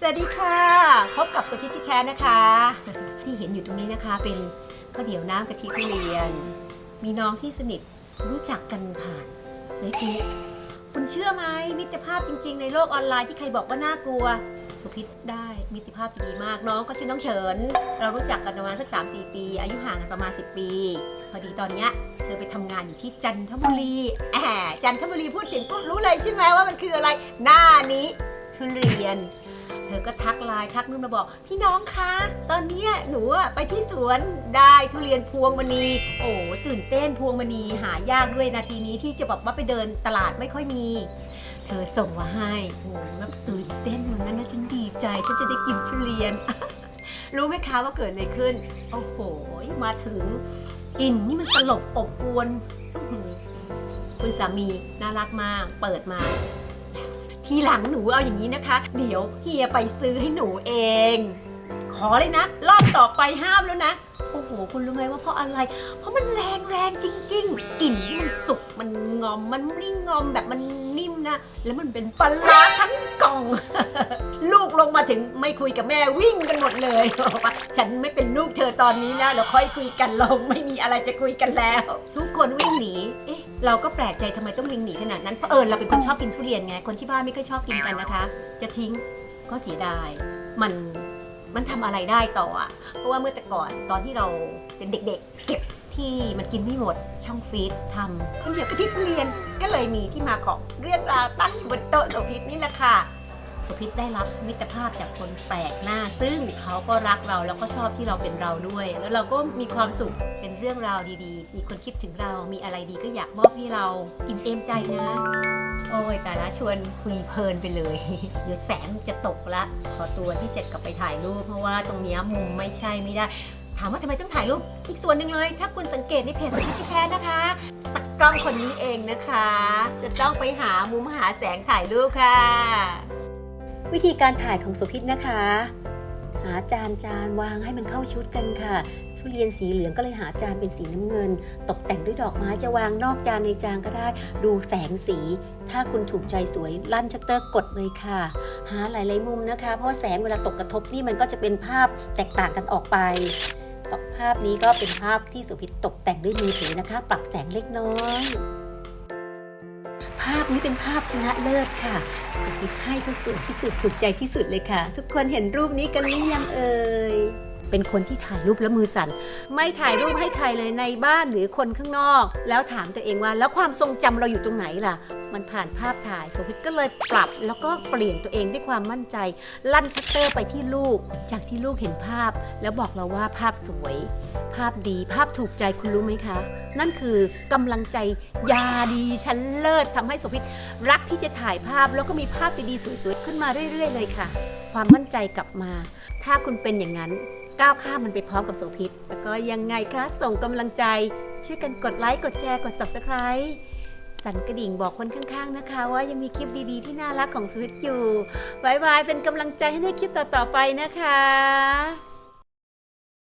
สวัสดีค่ะ พบกับสุพิชิแชร์นะคะ ที่เห็นอยู่ตรงนี้นะคะ เป็นข้าวเหนียวน้ำกะทิทุเรียน มีน้องที่สนิทรู้จักกันผ่านเฟซบุ๊กคุณเชื่อไหมมิตรภาพจริง ๆ ในโลกออนไลน์ที่ใครบอกว่าน่ากลัวสุพิษได้มิตรภาพดีมากน้องก็ชื่อน้องเฉิน เรารู้จักกันประมาณสัก 3-4 ปี อายุห่างกันประมาณ 10 ปี พอดีตอนเนี้ยเธอไปทำงานอยู่ที่จันทบุรีแหมจันทบุรีพูดถึงปุ๊บรู้เลยใช่ไหมว่ามันคืออะไร หน้านี้ทุเรียน เธอก็ทักไลน์ทักนุ่นมาบอก พี่น้องคะ ตอนเนี้ยหนูอะไปที่สวนได้ทุเรียนพวงมณี โอ้ตื่นเต้นพวงมณีหายากด้วยนาทีนี้ที่จะแบบว่าไปเดินตลาดไม่ค่อยมี เธอส่งมาให้โอ้แบบตื่นเต้นวันนั้นนะฉันดีใจฉันจะได้กินทุเรียน รู้ไหมคะว่าเกิดอะไรขึ้น โอ้โหมาถึงกลิ่นนี่มันตลบอบอวนคุณสามีน่ารักมาก เปิดมา ทีหลังหนูเอาอย่างนี้นะคะ เดี๋ยวเฮียไปซื้อให้หนูเอง ขอเลยนะ รอบต่อไปห้ามแล้วนะ โอ้โห คุณรู้ไหมว่าเพราะอะไร เพราะมันแรงแรงจริง ๆกลิ่นที่มันสุกมันงอมมันไม่ได้งอมแบบมันนิ่มนะ แล้วมันเป็นปลาร้าทั้งกล่อง ลูกลงมาถึงไม่คุยกับแม่วิ่งกันหมดเลยบอกว่าฉันไม่เป็นลูกเธอตอนนี้นะเราค่อยคุยกันลงไม่มีอะไรจะคุยกันแล้ว ทุกคนวิ่งหนีเอ๊ะ เราก็แปลกใจทำไมต้องวิ่งหนีขนาดนั้นเพราะเอิญเราเป็นคนชอบกินทุเรียนไงคนที่บ้านไม่ค่อยชอบกินกันนะคะ จะทิ้งก็เสียดาย มันมันทำอะไรได้ต่ออะเพราะว่าเมื่อแต่ก่อนตอนที่เราเป็นเด็กๆ เก็บที่มันกินไม่หมดช่องฟีดทำข้าวเหนียวกะทิทุเรียนก็เลยมีที่มาของเรื่องราวตั้งอยู่บนโต๊ะโสภิตนี่แหละค่ะ สุพิษได้รับมิตรภาพจากคนแปลกหน้า ซึ่งเขาก็รักเราแล้วก็ชอบที่เราเป็นเราด้วย แล้วเราก็มีความสุขเป็นเรื่องราวดีๆ มีคนคิดถึงเรามีอะไรดีก็อยากมอบให้เราอิ่มเอมใจนะ โอ้ยแต่ละชวนคุยเพลินไปเลยเดี๋ยวแสงจะตกละ ขอตัวที่เจะกลับไปถ่ายรูปเพราะว่าตรงนี้มุมไม่ใช่ไม่ได้ ถามว่าทำไมต้องถ่ายรูปอีกส่วนหนึ่งเลย ถ้าคุณสังเกตในเพจสุพิชแชร์นะคะตักกล้องคนนี้เองนะคะ จะต้องไปหามุมหาแสงถ่ายรูปค่ะ วิธีการถ่ายของสุพิษนะคะ หาจานจานวางให้มันเข้าชุดกันค่ะ ทุเรียนสีเหลืองก็เลยหาจานเป็นสีน้ำเงิน ตกแต่งด้วยดอกไม้จะวางนอกจานในจานก็ได้ ดูแสงสี ถ้าคุณถูกใจสวยลั่นชัตเตอร์กดเลยค่ะ หาหลายๆมุมนะคะ เพราะแสงเวลาตกกระทบนี่มันก็จะเป็นภาพแตกต่างกันออกไปตกภาพนี้ก็เป็นภาพที่สุพิษตกแต่งด้วยมือถือนะคะ ปรับแสงเล็กน้อย นี้เป็นภาพชนะเลิศค่ะสุดพิษให้ก็สวยที่สุดถูกใจที่สุดเลยค่ะ ทุกคนเห็นรูปนี้กันหรือยังเอ่ย เป็นคนที่ถ่ายรูปแล้วมือสั่น ไม่ถ่ายรูปให้ใครเลยในบ้านหรือคนข้างนอก แล้วถามตัวเองว่า แล้วความทรงจำเราอยู่ตรงไหนล่ะ มันผ่านภาพถ่ายสุพิษก็เลยปรับแล้วก็เปลี่ยนตัวเองด้วยความมั่นใจ ลั่นชัตเตอร์ไปที่ลูก จากที่ลูกเห็นภาพ แล้วบอกเราว่าภาพสวย ภาพดีภาพถูกใจคุณรู้ไหมคะ นั่นคือกำลังใจยาดีชั้นเลิศทำให้สุพิษรักที่จะถ่ายภาพแล้วก็มีภาพดีๆสวยๆขึ้นมาเรื่อย ๆ เลยค่ะ ความมั่นใจกลับมา ถ้าคุณเป็นอย่างนั้น ก้าวข้ามมันไปพร้อมกับโสพิษ แล้วก็ยังไงคะ ส่งกำลังใจ ช่วยกันกดไลค์กดแชร์กด subscribe สั่นกระดิ่งบอกคนข้างๆนะคะ ว่ายังมีคลิปดีๆที่น่ารักของสวิตอยู่บายบายเป็นกำลังใจให้ในคลิปต่อๆไปนะคะ